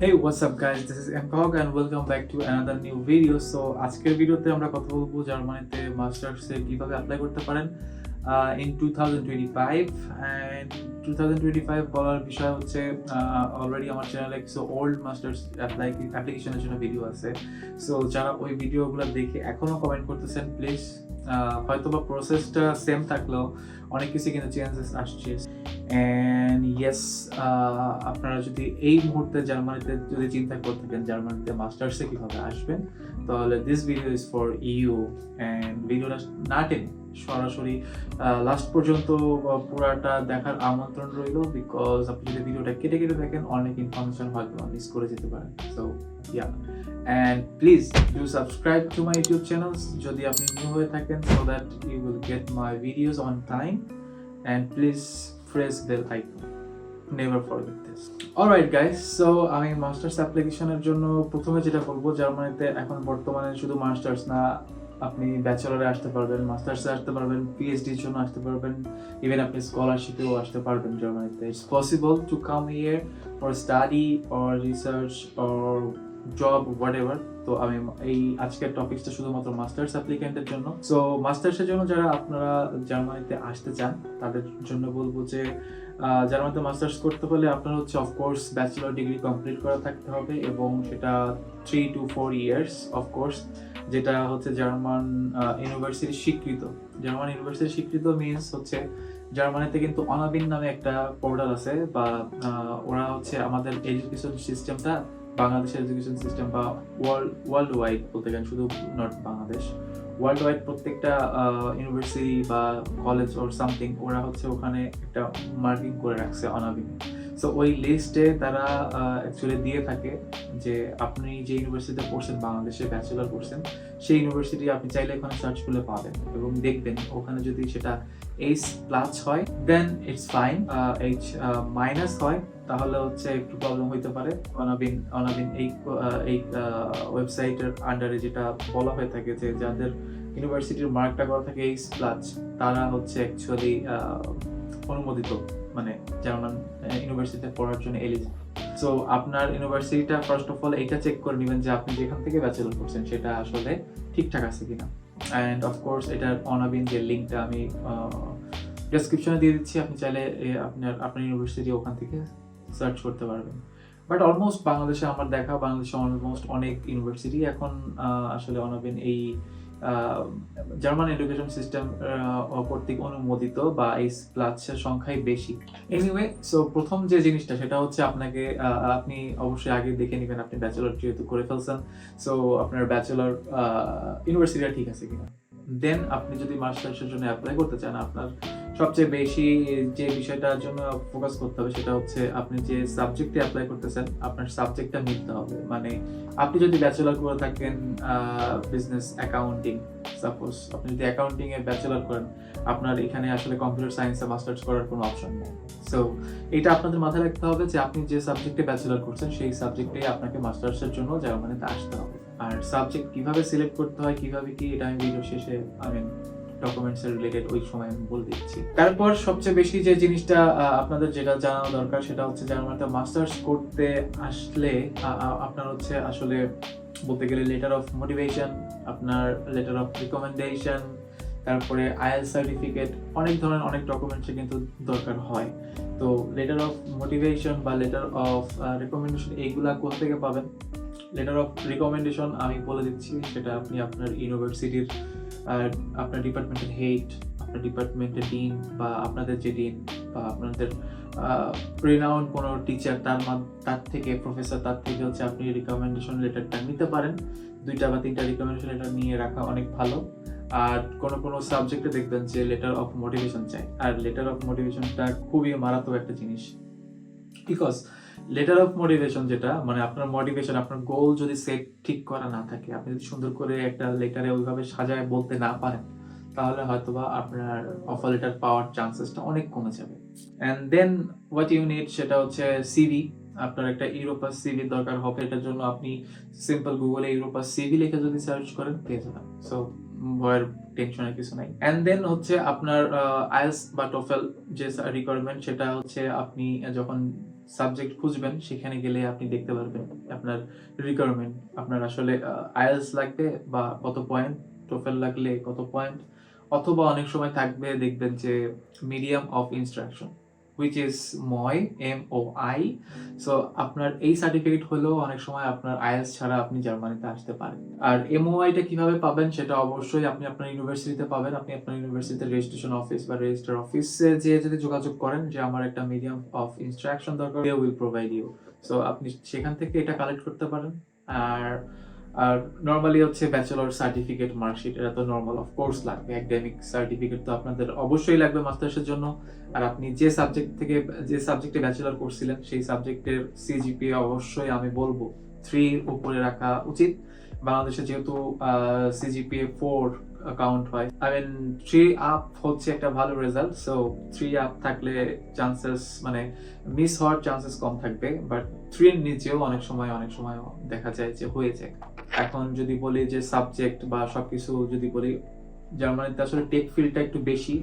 Hey, what's up guys? This is Mkog and welcome back to another new video. So আজকের ভিডিওতে আমরা কথা বলব জার্মানিতে মাস্টার্সে কীভাবে অ্যাপ্লাই করতে পারেন in two thousand twenty five and two thousand twenty five বলার বিষয় হচ্ছে অলরেডি আমার চ্যানেলে কিছু ওল্ড মাস্টার্স অ্যাপ্লাই অ্যাপ্লিকেশনের জন্য ভিডিও আছে সো যারা ওই ভিডিওগুলো দেখে এখনও কমেন্ট করতেছেন প্লিজ হয়তো বা প্রসেসটা সেম থাকলেও অনেক কিছু কিন্তু চেঞ্জেস আসছে। অ্যান্ড ইয়েস আপনারা যদি এই মুহূর্তে জার্মানিতে যদি চিন্তা করতে থাকেন, জার্মানিতে মাস্টার্সে কীভাবে আসবেন, তাহলে this video is for you and ভিডিওটা না টেনে সরাসরি লাস্ট পর্যন্ত পুরাটা দেখার আমন্ত্রণ রইল বিকজ আপনি যদি ভিডিওটা কেটে কেটে দেখেন, অনেক ইনফরমেশন হয়তো মিস করে যেতে পারেন। So yeah and please do subscribe to my YouTube channels যদি আপনি নিউ হয়ে থাকেন so that you will get my videos on time and please press bell icon never forget this alright guys so আমি masters অ্যাপ্লিকেশনের জন্য প্রথমে যেটা বলব জার্মানিতে এখন বর্তমানে শুধু মাস্টার্স না আপনি ব্যাচেলরে আসতে পারবেন মাস্টার্সে আসতে পারবেন পিএইচডির জন্য আসতে পারবেন ইভেন আপনি স্কলারশিপেও আসতে পারবেন জার্মানিতে it's possible to come here for study or research or job whatever তো আমি এই আজকের টপিকসটা শুধুমাত্র মাস্টার্স অ্যাপ্লিকেন্টের জন্য। সো মাস্টার্সের জন্য যারা আপনারা জার্মানিতে আসতে চান, তাদের জন্য বলব যে জার্মানিতে মাস্টার্স করতে হলে আপনার হচ্ছে অফকোর্স ব্যাচেলর ডিগ্রি কমপ্লিট করা থাকতে হবে এবং সেটা three two four years of course যেটা হচ্ছে জার্মান ইউনিভার্সিটি স্বীকৃত। জার্মান ইউনিভার্সিটি স্বীকৃত মিনস হচ্ছে জার্মানিতে কিন্তু অনাবিন নামে একটা পোর্টাল আছে বা ওরা হচ্ছে আমাদের এডুকেশন সিস্টেমটা বাংলাদেশের এডুকেশন সিস্টেম বা ওয়ার্ল্ড ওয়ার্ল্ড ওয়াইড বলতে গেলে শুধু নট বাংলাদেশ ওয়ার্ল্ড ওয়াইড প্রত্যেকটা ইউনিভার্সিটি বা কলেজ ওর সামথিং ওরা হচ্ছে ওখানে একটা মার্কিং করে রাখছে অনাবিন। সো ওই লিস্টে তারা অ্যাকচুয়ালি দিয়ে থাকে যে আপনি যে ইউনিভার্সিটিতে পড়ছেন, বাংলাদেশে ব্যাচেলার করছেন সেই ইউনিভার্সিটি আপনি চাইলে ওখানে সার্চ করলে পাবেন এবং দেখবেন ওখানে যদি সেটা এইচ প্লাস হয় then it's fine H minus হয়, তাহলে হচ্ছে একটু প্রবলেম হইতে পারে। অনাবিন অনাবিন এই এই ওয়েবসাইটের আন্ডারে যেটা বলা হয়ে থাকে যে যাদের ইউনিভার্সিটির মার্কটা করা থাকে এইচ প্লাস তারা হচ্ছে অ্যাকচুয়ালি অনুমোদিত। মানে জার্মান ইউনিভার্সিটিতে পড়ার জন্য এলিজিবল সো আপনার ইউনিভার্সিটিটা ফার্স্ট অফ অল এইটা চেক করে নেবেন যে আপনি যেখান থেকে ব্যাচেলর করছেন, সেটা আসলে ঠিকঠাক আছে কিনা। অ্যান্ড অফকোর্স এটার অনাবিন যে লিঙ্কটা আমি ডেসক্রিপশনে দিয়ে দিচ্ছি, আপনি চাইলে আপনার আপনার ইউনিভার্সিটি ওখান থেকে সার্চ করতে পারবেন। বাট অলমোস্ট বাংলাদেশে আমার দেখা, বাংলাদেশে অলমোস্ট অনেক ইউনিভার্সিটি এখন আসলে অনাবিন এই জার্মান এডুকেশন সিস্টেম কর্তৃক অনুমোদিত বা এই ক্লাসের সংখ্যাই বেশি। এনিওয়ে সো প্রথম যে জিনিসটা, সেটা হচ্ছে আপনাকে আপনি অবশ্যই আগে দেখে নেবেন আপনি ব্যাচেলর যেহেতু করে ফেলছেন সো আপনার ব্যাচেলর ইউনিভার্সিটিটা ঠিক আছে কিনা। দেন আপনি যদি মাস্টার্সের জন্য অ্যাপ্লাই করতে চান, আপনার সবচেয়ে বেশি যে বিষয়টার জন্য ফোকাস করতে হবে সেটা হচ্ছে আপনি যে সাবজেক্টে অ্যাপ্লাই করতেছেন, আপনার সাবজেক্টটা মিলতে হবে। মানে আপনি যদি ব্যাচেলর করে থাকেন বিজনেস অ্যাকাউন্টিং সাপোজ আপনি যদি অ্যাকাউন্টিং এ ব্যাচেলর করেন, আপনার এখানে আসলে কম্পিউটার সায়েন্সে মাস্টার্স করার কোনো অপশন নেই। সো এটা আপনাদের মাথায় রাখতে হবে যে আপনি যে সাবজেক্টে ব্যাচেলর করছেন, সেই সাবজেক্টে আপনাকে মাস্টার্সের জন্য জার্মানিতে আসতে হবে। আর সাবজেক্ট কীভাবে সিলেক্ট করতে হয়, কীভাবে কি, এটা আমি ভিডিও শেষে আমি ডকুমেন্টস এর রিলেটেড ওই সময় আমি বলে দিচ্ছি। তারপর সবচেয়ে বেশি যে জিনিসটা আপনাদের যেটা জানানো দরকার সেটা হচ্ছে জার্মানিতে মাস্টার্স করতে আসলে আপনার হচ্ছে আসলে বলতে গেলে লেটার অফ মোটিভেশন আপনার লেটার অফ রিকমেন্ডেশন তারপরে আইএল সার্টিফিকেট অনেক ধরনের অনেক ডকুমেন্টসে কিন্তু দরকার হয়। তো লেটার অফ মোটিভেশন বা লেটার অফ রিকমেন্ডেশন এইগুলা কোথা থেকে পাবেন? লেটার অফ রিকমেন্ডেশন আমি বলে দিচ্ছি, সেটা আপনি আপনার ইউনিভার্সিটির আপনার ডিপার্টমেন্টের হেড, আপনার ডিপার্টমেন্টের ডিন বা আপনাদের যে ডিন বা আপনাদের রিনাউন্ড কোনো টিচার তার তার থেকে প্রফেসর তার থেকে হচ্ছে আপনি রিকমেন্ডেশন লেটারটা নিতে পারেন। দুইটা বা তিনটা রিকমেন্ডেশন লেটার নিয়ে রাখা অনেক ভালো। আর কোনো কোনো সাবজেক্টে দেখবেন যে লেটার অফ মোটিভেশন চাই। আর লেটার অফ মোটিভেশনটা খুবই মারাত্মক একটা জিনিস। বিকজ লেটার অফ মোটিভেশন যেটা মানে আপনার মোটিভেশন আপনার গোল যদি সেট ঠিক করা না থাকে, আপনি যদি সুন্দর করে একটা লেটারে ওইভাবে সাজায় বলতে না পারেন, তাহলে হয়তোবা আপনার অফার লেটার পাওয়ার চান্সেসটা অনেক কমে যাবে। And then what you need সেটা হচ্ছে সিভি আপনার একটা ইউরোপাস সিভি দরকার হবে, এটার জন্য আপনি সিম্পল গুগলে ইউরোপাস সিভি লিখে যদি সার্চ করেন, পেয়ে যাবেন। সো ভয়ের টেনশনের কিছু নাই। অ্যান্ড দেন হচ্ছে আপনার আইএলস বা টোফেল যে রিকোয়ারমেন্ট সেটা হচ্ছে আপনি যখন সাবজেক্ট খুঁজবেন, সেখানে গেলে আপনি দেখতে পারবেন আপনার রিকোয়ারমেন্ট আপনার আসলে আইএলস লাগবে বা কত পয়েন্ট টোফেল লাগলে কত পয়েন্ট অথবা অনেক সময় থাকবে দেখবেন যে medium of instruction which is ময় এম ও আই সো আপনার এই সার্টিফিকেট হলেও অনেক সময় আপনার আইএলস ছাড়া আপনি জার্মানিতে আসতে পারেন। আর এমওআইটা কীভাবে পাবেন সেটা অবশ্যই আপনি আপনার ইউনিভার্সিটিতে পাবেন। আপনি আপনার ইউনিভার্সিটিতে রেজিস্ট্রেশন অফিস বা রেজিস্টার অফিসে যে যদি যোগাযোগ করেন, যে আমার একটা মিডিয়াম অফ ইনস্ট্রাকশন দরকার উইল প্রোভাইড ইউ সো আপনি সেখান থেকে এটা কালেক্ট করতে পারেন। আর আর নর্মালি হচ্ছে ব্যাচেলর সার্টিফিকেট মার্কশিট এটা তো নর্মাল অফ কোর্স লাগবে। একাডেমিক সার্টিফিকেট তো আপনাদের অবশ্যই লাগবে মাস্টার্সের জন্য। আর আপনি যে সাবজেক্ট থেকে, যে সাবজেক্টে ব্যাচেলর করছিলেন, সেই সাবজেক্টের সিজিপিএ অবশ্যই আমি বলব থ্রির উপরে রাখা উচিত। বাংলাদেশে যেহেতু সিজিপিএ ফোর কাউন্ট হয়। আই মিন থ্রি আপ হচ্ছে একটা ভালো রেজাল্ট সো থ্রি আপ থাকলে চান্সেস মানে মিস হওয়ার চান্সেস কম থাকবে বাট থ্রির নিচেও অনেক সময় অনেক সময় দেখা যায় যে হয়ে যায়। এখন যদি বলি যে সাবজেক্ট বা সবকিছু যদি বলি, জার্মানিতে আসলে টেক ফিল্ডটা একটু বেশি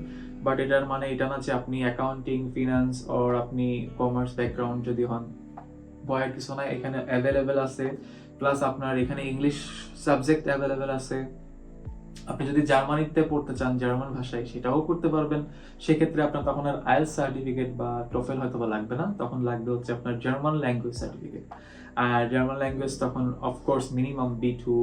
বাট এটার মানে এটা না যে আপনি অ্যাকাউন্টিং ফিনান্স ওর আপনি কমার্স ব্যাকগ্রাউন্ড যদি হন ভয়ের কিছু নাই, এখানে অ্যাভেলেবেল আছে প্লাস আপনার এখানে ইংলিশ সাবজেক্ট অ্যাভেলেবেল আছে আপনি যদি জার্মানিতে পড়তে চান, জার্মান ভাষায়, সেটাও করতে পারবেন। সেক্ষেত্রে আপনার তখন আর আয়েল সার্টিফিকেট বা টোফেল হয়তো বা লাগবে না। তখন লাগবে হচ্ছে আপনার জার্মান ল্যাঙ্গুয়েজ সার্টিফিকেট। আর জার্মান ল্যাঙ্গুয়েজ তখন of course minimum B two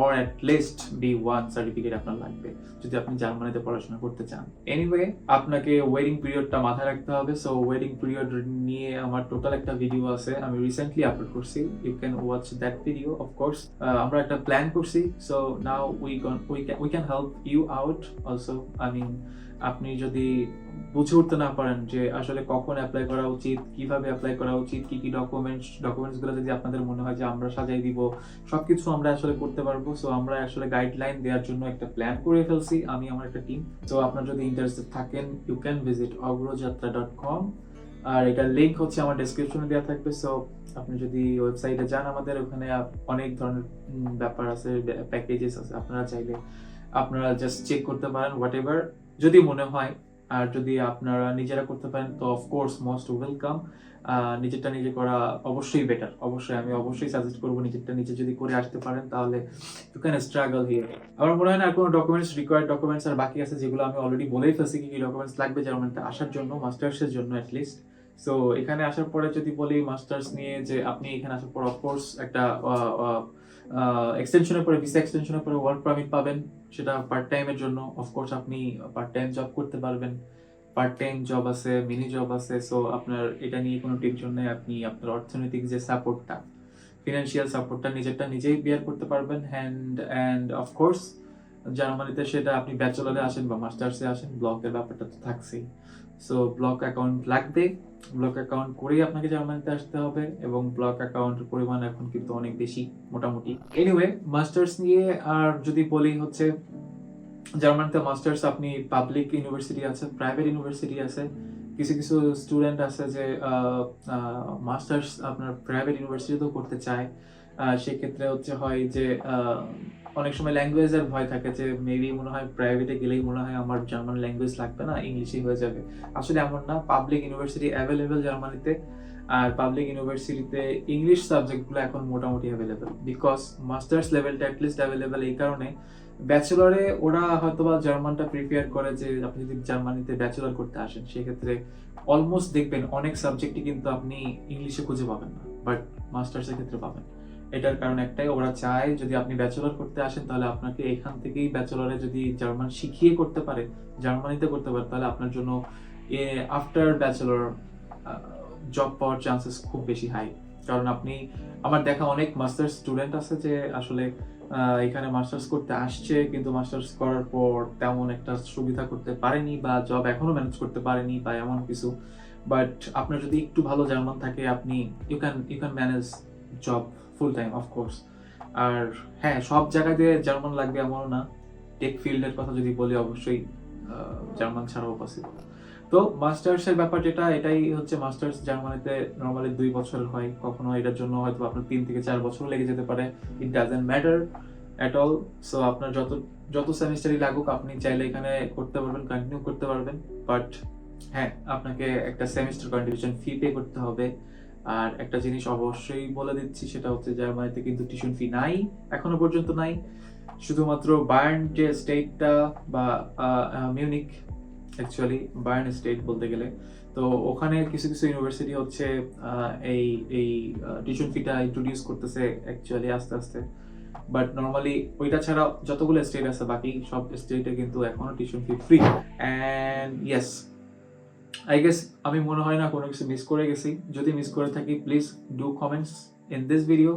or at least B one certificate আপনার লাগবে, যদি আপনি জার্মানিতে পড়াশোনা করতে চান। এনিওয়ে আপনাকে ওয়েডিং পিরিয়ডটা মাথায় রাখতে হবে সো ওয়েডিং পিরিয়ড নিয়ে আমার টোটাল একটা ভিডিও আছে, আমি রিসেন্টলি আপলোড করছি you can watch that video of course আমরা একটা প্ল্যান করছি so now we we can help you out also I mean আপনি যদি বুঝে উঠতে না পারেন যে আসলে কখন অ্যাপ্লাই করা উচিত, কীভাবে অ্যাপ্লাই করা উচিত, কি কি ডকুমেন্টস ডকুমেন্টসগুলো যদি আপনাদের মনে হয় যে আমরা সাজাই দিব, সবকিছু আমরা আসলে করতে পারব। সো আমরা আসলে গাইডলাইন দেওয়ার জন্য একটা প্ল্যান করে ফেলছি, আমি, আমার একটা টিম তো আপনার যদি ইন্টারেস্টেড থাকেন you can visit Agrojatra dot com আর এটার লিঙ্ক হচ্ছে আমার ডেসক্রিপশনে দেওয়া থাকবে। সো আপনি যদি ওয়েবসাইটে যান আমাদের, ওখানে অনেক ধরনের ব্যাপার আছে প্যাকেজেস আছে। আপনারা চাইলে, আপনারা জাস্ট চেক করতে পারেন হোয়াট এভার যদি মনে হয়, আর যদি আপনারা নিজেরা করতে পারেন, তো অফকোর্স মোস্ট ওয়েলকাম নিজেরটা নিজে করা অবশ্যই বেটার অবশ্যই আমি অবশ্যই সাজেস্ট করব নিজেরটা নিজে যদি করে আসতে পারেন, তাহলে ইউ ক্যান স্ট্রাগল হিয়ার আমার মনে হয় না আর কোনো ডকুমেন্টস রিকোয়ার্ড ডকুমেন্টস আর বাকি আছে যেগুলো আমি অলরেডি বলেই ফেলছি কি কি ডকুমেন্টস লাগবে জার্মানিতে আসার জন্য মাস্টার্সের জন্য অ্যাটলিস্ট সো এখানে আসার পরে যদি বলি মাস্টার্স নিয়ে যে আপনি এখানে আসার পর অফকোর্স একটা এক্সটেনশনের পরে ভিসা এক্সটেনশনের পরে ওয়ার্ক পারমিট পাবেন। সেটা পার্ট টাইমের জন্য অফকোর্স আপনি পার্ট টাইম জব করতে পারবেন। পার্ট টাইম জব আছে মিনি জব আছে। সো আপনার এটা নিয়ে কোনো টেনশন নেই। আপনি আপনার অর্থনৈতিক যে সাপোর্টটা ফিনান্সিয়াল সাপোর্টটা নিজেরটা নিজেই বিয়ার করতে পারবেন। হ্যান্ড অ্যান্ড অফকোর্স জার্মানিতে সেটা আপনি ব্যাচেলারে আসেন বা মাস্টার্সে আসেন ব্লকের ব্যাপারটা তো থাকছেই। সো ব্লক অ্যাকাউন্ট লাগবে। ব্লক অ্যাকাউন্ট করেই আপনাকে জার্মানিতে আসতে হবে এবং ব্লক অ্যাকাউন্টের পরিমাণ এখন কিন্তু অনেক বেশি, মোটামুটি। এনিওয়ে মাস্টার্স নিয়ে আর যদি বলি হচ্ছে, জার্মানিতে মাস্টার্স আপনি পাবলিক ইউনিভার্সিটি আছে প্রাইভেট ইউনিভার্সিটি আছে। কিছু কিছু স্টুডেন্ট আছে যে মাস্টার্স আপনার প্রাইভেট ইউনিভার্সিটিতেও করতে চায়। সেক্ষেত্রে হচ্ছে হয় যে অনেক সময় ল্যাঙ্গুয়েজের ভয় থাকে যে মেবি মনে হয় প্রাইভেটে গেলেই মনে হয় আমার জার্মান ল্যাঙ্গুয়েজ লাগবে না ইংলিশই হয়ে যাবে। আসলে এমন না পাবলিক ইউনিভার্সিটি অ্যাভেলেবেল জার্মানিতে আর পাবলিক ইউনিভার্সিটিতে ইংলিশ সাবজেক্টগুলো এখন মোটামুটি অ্যাভেলেবেল বিকজ মাস্টার্স লেভেলটা অ্যাটলিস্ট অ্যাভেলেবেল এই কারণে ব্যাচেলরে ওরা হয়তোবা জার্মানটা প্রিপেয়ার করে যে, আপনি যদি জার্মানিতে ব্যাচেলর করতে আসেন, সেক্ষেত্রে অলমোস্ট দেখবেন অনেক সাবজেক্টই কিন্তু আপনি ইংলিশে খুঁজে পাবেন না বাট মাস্টার্সের ক্ষেত্রে পাবেন এটার কারণ একটাই, ওরা চায় যদি আপনি ব্যাচেলর করতে আসেন তাহলে আপনাকে এখান থেকেই ব্যাচেলরে যদি জার্মান শিখিয়ে করতে পারে জার্মানিতে করতে পারে, তাহলে আপনার জন্য আফটার ব্যাচেলর জব পাওয়ার চান্সেস খুব বেশি হাই কারণ আপনি, আমার দেখা অনেক মাস্টার্স স্টুডেন্ট আছে যে আসলে এখানে মাস্টার্স করতে আসছে, কিন্তু মাস্টার্স করার পর তেমন একটা সুবিধা করতে পারেনি বা জব এখনও ম্যানেজ করতে পারেনি বা এমন কিছু। বাট আপনার যদি একটু ভালো জার্মান থাকে, আপনি you can you can manage job full time of course আর হ্যাঁ সব জায়গাতে জার্মান লাগবে এমনও না। টেক ফিল্ডের কথা যদি বলি, অবশ্যই জার্মান ছাড়াও পসিবল তো মাস্টার্সের ব্যাপার যেটা, এটাই হচ্ছে মাস্টার্স জার্মানিতে নর্মালি দুই বছর হয়। কখনো এটার জন্য হয়তো আপনার তিন থেকে চার বছর লেগে যেতে পারে। It doesn't matter at all so আপনার যত যত সেমিস্টারই লাগুক, আপনি চাইলে এখানে করতে পারবেন কন্টিনিউ করতে পারবেন। বাট হ্যাঁ আপনাকে একটা সেমিস্টার কন্ট্রিবিউশন ফি পে করতে হবে। আর একটা জিনিস অবশ্যই বলে দিচ্ছি, সেটা হচ্ছে জার্মানিতে কিন্তু টিউশন ফি নাই, এখনও পর্যন্ত নাই। শুধুমাত্র বায়ার্ন যে স্টেটটা বা মিউনিক অ্যাকচুয়ালি বায়ার্ন স্টেট বলতে গেলে। তো ওখানে কিছু কিছু ইউনিভার্সিটি হচ্ছে এই এই টিউশন ফিটা ইন্ট্রোডিউস করতেছে অ্যাকচুয়ালি আস্তে আস্তে। বাট নর্মালি ওইটা ছাড়া যতগুলো স্টেট আছে, বাকি সব স্টেটে কিন্তু এখনও tuition fee free and yes I guess আমি মনে হয় না কোনো কিছু মিস করে গেছি। যদি মিস করে থাকি please do comments in this video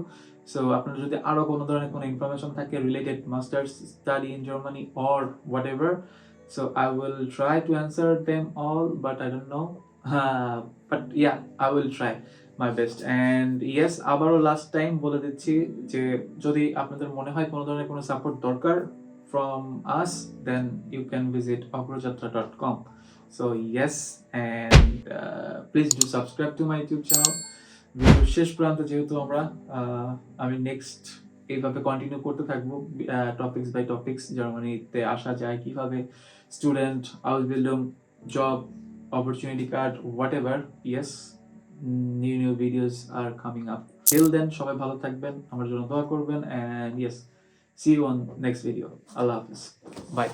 so আপনার যদি আরও কোনো ধরনের কোনো ইনফরমেশন থাকে related masters study in Germany or whatever so I will try to answer them all but I don't know but yeah I will try my best and yes আবারও last time বলে দিচ্ছি যে, যদি আপনাদের মনে হয় কোনো ধরনের কোনো সাপোর্ট দরকার from us then you can visit Agrojatra dot com so yes and please do subscribe to my YouTube channel ভিডিওর শেষ প্রান্তে যেহেতু আমরা আমি নেক্সট এইভাবে কন্টিনিউ করতে থাকব টপিক্স বাই টপিক্স জার্মানিতে আসা যায়, কীভাবে student Ausbildung job opportunity card, whatever, yes, new new videos are coming up. Till then, সবাই ভালো থাকবেন, আমার জন্য দোয়া করবেন, and yes, see you on next video. Allah Hafiz. Bye.